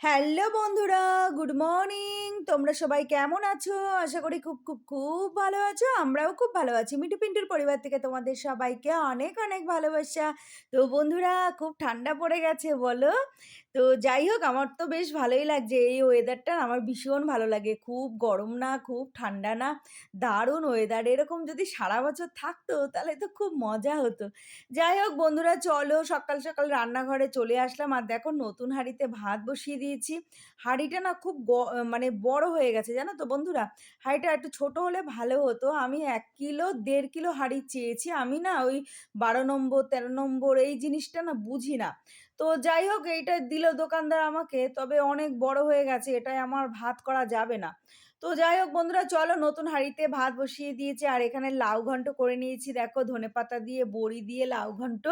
Hello বন্ধুরা, good morning. তোমরা সবাই কেমন আছো? আশা করি খুব খুব খুব ভালো আছো। আমরাও খুব ভালো আছি। মিটু পিন্টুর পরিবার থেকে তোমাদের সবাইকে অনেক অনেক ভালোবাসা। তো বন্ধুরা, খুব ঠান্ডা পড়ে গেছে, বলো? তো যাই হোক, আমার তো বেশ ভালোই লাগছে। এই ওয়েদারটা আমার ভীষণ ভালো লাগে। খুব গরম না, খুব ঠান্ডা না, দারুণ ওয়েদার এরকম যদি সারা বছর থাকতো, তাহলে তো খুব মজা হতো। যাই হোক বন্ধুরা, চলো সকাল সকাল রান্নাঘরে চলে আসলাম। আর দেখো, নতুন হাঁড়িতে ভাত বসিয়ে দিয়েছি। হাঁড়িটা না খুব মানে বড় হয়ে গেছে, জানো তো বন্ধুরা? হাঁড়িটা একটু ছোট হলে ভালো হতো। আমি এক কিলো, দেড় কিলো হাঁড়ি চেয়েছি। আমি না ওই বারো নম্বর, তেরো নম্বর এই জিনিসটা না বুঝি না। তো যাই হোক, এইটা দিল দোকানদার আমাকে। তবে অনেক বড় হয়ে গেছে। এটাই আমার ভাত করা যাবে না। তো যাই হোক বন্ধুরা, চলো নতুন হাঁড়িতে ভাত বসিয়ে দিয়েছি। আর এখানে লাউ ঘন্ট করে নিয়েছি। দেখো ধনেপাতা দিয়ে, বড়ি দিয়ে লাউ ঘন্ট।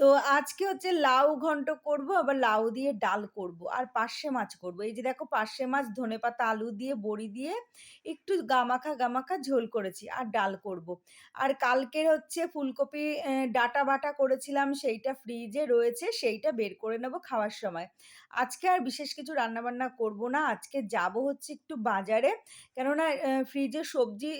তো আজকে হচ্ছে লাউ ঘন্ট করব, আবার লাউ দিয়ে ডাল করব। আর পার্শে মাছ করব। এই যে দেখো পার্শে মাছ ধনেপাতা আলু দিয়ে, বড়ি দিয়ে একটু গামাখা গামাখা ঝোল করেছি আর ডাল করব। আর কালকের হচ্ছে ফুলকপি ডাটা বাটা করেছিলাম, সেইটা ফ্রিজে রয়েছে, সেইটা বের করে নেব খাওয়ার সময়। আজকে আর বিশেষ কিছু রান্নাবান্না করব না। আজকে যাব হচ্ছে একটু বাজারে। কেননা ফ্রিজে সবজি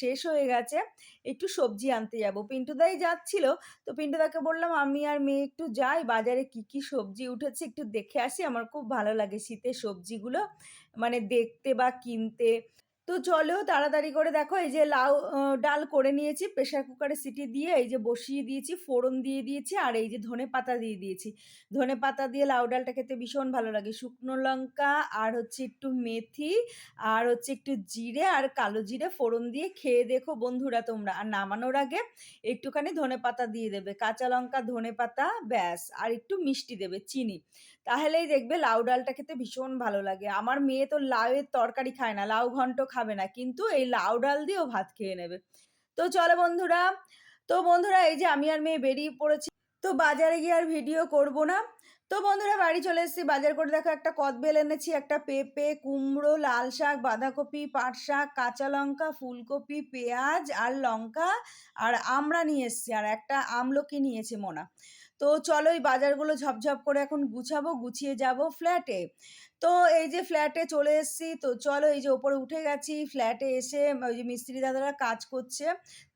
শেষ হয়ে গেছে, একটু সবজি আনতে যাব। পিন্টুদাই যাচ্ছিল, তো পিন্টুদাকে বললাম, আমি আর মেয়ে একটু যাই, বাজারে কি কি সবজি উঠেছে একটু দেখে আসি, আমার খুব ভালো লাগে শীতের সবজিগুলো মানে দেখতে বা কিনতে। তো চলো তাড়াতাড়ি করে দেখো, এই যে লাউ ডাল করে নিয়েছি প্রেশার কুকারে সিটি দিয়ে এই যে বসিয়ে দিয়েছি, ফোড়ন দিয়ে দিয়েছি, আর এই যে ধনে পাতা দিয়ে দিয়েছি। ধনে পাতা দিয়ে লাউ ডালটা খেতে ভীষণ ভালো লাগে। শুকনো লঙ্কা, আর হচ্ছে একটু মেথি, আর হচ্ছে একটু জিরে, আর কালো জিরে ফোড়ন দিয়ে খেয়ে দেখো বন্ধুরা তোমরা। আর নামানোর আগে একটুখানি ধনেপাতা দিয়ে দেবে। কাঁচা লঙ্কা ধনেপাতা ব্যাস, আর একটু মিষ্টি দেবে, চিনি। তাহলেই দেখবে লাউ ডালটা খেতে ভীষণ ভালো লাগে। আমার মেয়ে তো লাউয়ের তরকারি খায় না, লাউ ঘন্ট খাবে না, কিন্তু এই লাউ ডাল দিয়েও ভাত খেয়ে নেবে। তো চলো বন্ধুরা, তো বন্ধুরা, এই যে আমি আর মেয়ে বেরিয়ে পড়েছি, তো বাজারে গিয়ে আর ভিডিও করব না। তো বন্ধুরা, বাড়ি চলে এসেছি। বাজার করে দেখো একটা কদবেল এনেছি, একটা পেঁপে, কুমড়ো, লাল শাক, বাঁধাকপি, পাট শাক, কাঁচা লঙ্কা, ফুলকপি, পেঁয়াজ আর লঙ্কা আর আমরা নিয়ে এসেছি আর একটা আমলকি নিয়েছে মোনা। তো চলো এই বাজারগুলো ঝপঝপ করে এখন গুছাবো, গুছিয়ে যাব ফ্ল্যাটে। তো এই যে ফ্ল্যাটে চলে এসেছি, তো চলো এই যে ওপরে উঠে গেছি ফ্ল্যাটে এসে ওই যে মিস্ত্রি দাদারা কাজ করছে,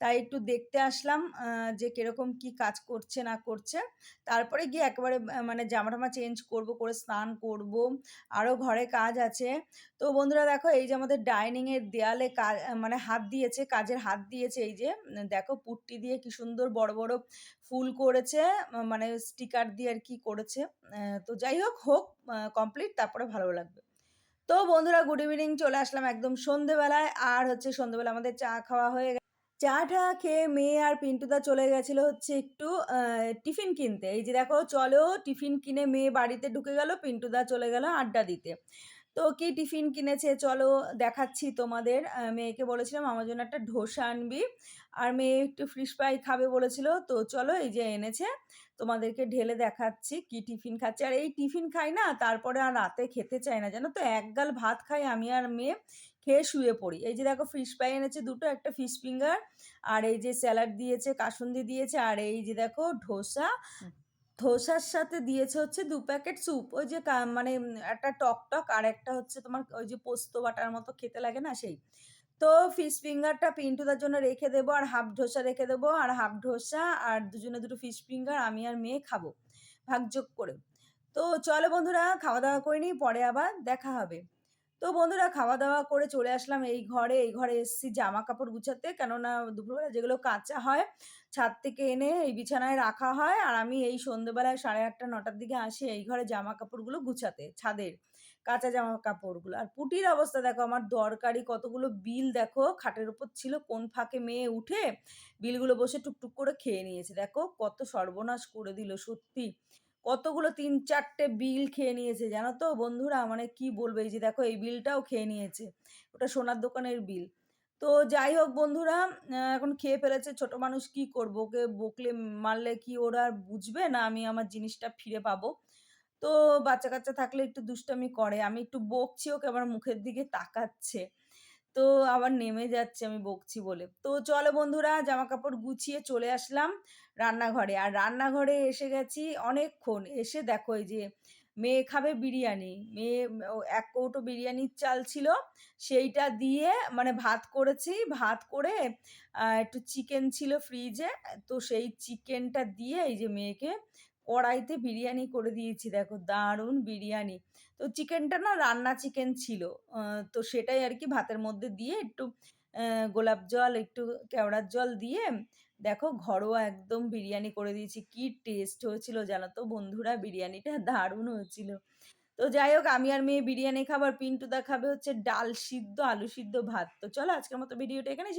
তাই একটু দেখতে আসলাম যে কীরকম কি কাজ করছে না করছে। তারপরে গিয়ে একেবারে মানে জামা টামা চেঞ্জ করব, করে স্নান করব আরও ঘরে কাজ আছে। তো বন্ধুরা দেখো, এই যে আমাদের ডাইনিংয়ের দেয়ালে কাজ মানে হাত দিয়েছে, কাজের হাত দিয়েছে, এই যে, দেখো পুট্টি দিয়ে কি সুন্দর বড় বড় ফুল করেছে মানে স্টিকার দিয়ে আর কি করেছে তো যাই হোক হোক কমপ্লিট তারপরে ভালো লাগবে। তো বন্ধুরা গুড ইভিনিং চলে আসলাম একদম সন্ধেবেলায়। আর হচ্ছে সন্ধেবেলা আমাদের চা খাওয়া হয়ে গেছে চা টা খেয়ে মেয়ে আর পিন্টুদা চলে গেছিল হচ্ছে একটু টিফিন কিনতে। এই যে দেখো, চলো টিফিন কিনে মেয়ে বাড়িতে ঢুকে গেল, পিন্টুদা চলে গেল আড্ডা দিতে। তো কি টিফিন কিনেছে? চলো দেখাচ্ছি তোমাদের। মেয়েকে বলেছিলাম, আমার জন্য একটা ধোসা আনবি। আর মেয়ে একটু ফিশ ফ্রাই খাবে বলেছিল। তো চলো এই যে এনেছে, তোমাদেরকে ঢেলে দেখাচ্ছি কি টিফিন খাচ্ছে। আর এই টিফিন খাই না, তারপরে আর রাতে খেতে চাই না। জানো তো, এক গাল ভাত খাই আমি আর মেয়ে, খেয়ে শুয়ে পড়ি। এই যে দেখো ফিশ ফ্রাই এনেছে দুটো, একটা ফিশ ফিঙ্গার আর এই যে স্যালাড দিয়েছে, কাসুন্দি দিয়েছে, আর এই যে দেখো ধোসা ধোসার সাথে দিয়েছে হচ্ছে দু প্যাকেট স্যুপ। ওই যে মানে একটা টক টক আর একটা হচ্ছে তোমার ওই যে পোস্ত বাটার মতো খেতে লাগে না সেই। তো ফিশ ফিঙ্গারটা পিন্টুদার জন্য রেখে দেবো আর হাফ ধোসা রেখে দেবো আর হাফ ধোসা আর দুজনে দুটো ফিশ ফিঙ্গার আমি আর মেয়ে খাব ভাগযোগ করে। তো চলো বন্ধুরা, খাওয়া দাওয়া করে নিই, পরে আবার দেখা হবে। তো বন্ধুরা খাওয়া দাওয়া করে চলে আসলাম এই ঘরে। এই ঘরে এসেছি জামা কাপড় গুছাতে। কেননা দুপুরবেলা যেগুলো কাঁচা হয়, ছাদ থেকে এনে এই বিছানায় রাখা হয়। আর আমি এই সন্ধ্যেবেলায় সাড়ে আটটা, নটার দিকে আসি এই ঘরে জামা কাপড়গুলো গুছাতে, ছাদের কাঁচা জামা কাপড়গুলো আর পুটির অবস্থা দেখো, আমার দরকারি কতগুলো বিল দেখো, খাটের উপর ছিল কোন ফাঁকে মেয়ে উঠে বিলগুলো বসে টুকটুক করে খেয়ে নিয়েছে। দেখো কত সর্বনাশ করে দিল, সত্যি। কতগুলো তিন চারটে বিল খেয়ে নিয়েছে, জানো তো? বন্ধুরা মানে কি বলবে, এই যে দেখো, এই বিলটাও খেয়ে নিয়েছে, ওটা সোনার দোকানের বিল। তো যাই হোক বন্ধুরা এখন খেয়ে ফেলেছে, ছোট মানুষ কি করব? ওকে বকলে মারলে কি ওরা আর বুঝবে না আমি আমার জিনিসটা ফিরে পাবো? তো বাচ্চা কাচ্চা থাকলে একটু দুষ্টামি করে, আমি একটু বকছি, ওকে আমার মুখের দিকে তাকাচ্ছে। তো আবার নেমে যাচ্ছে আমি বকছি বলে তো চলো বন্ধুরা জামা কাপড় গুছিয়ে চলে আসলাম রান্নাঘরে আর রান্নাঘরে এসে গেছি অনেকক্ষণ এসে দেখো এই যে মেয়ে খাবে বিরিয়ানি। মেয়ে ১ কৌটো বিরিয়ানির চাল ছিল, সেইটা দিয়ে মানে ভাত করেছি। ভাত করে একটু চিকেন ছিল ফ্রিজে। তো সেই চিকেনটা দিয়ে এই যে মেয়েকে কড়াইতে বিরিয়ানি করে দিয়েছি দেখো, দারুণ বিরিয়ানি। তো চিকেনটা না রান্না চিকেন ছিল। তো সেটাই আর কি ভাতের মধ্যে দিয়ে একটু গোলাপ জল, একটু কেওড়ার জল দিয়ে দেখো ঘরোয়া একদম বিরিয়ানি করে দিয়েছি। কি টেস্ট হয়েছিল জানো তো বন্ধুরা বিরিয়ানিটা দারুণ হয়েছিল। তো যাই হোক আমি আর মেয়ে বিরিয়ানি খাবার আর পিন্টুদা খাবে হচ্ছে ডাল সিদ্ধ, আলু সিদ্ধ, ভাত। তো চলো আজকের মতো ভিডিওটা এখানেই শ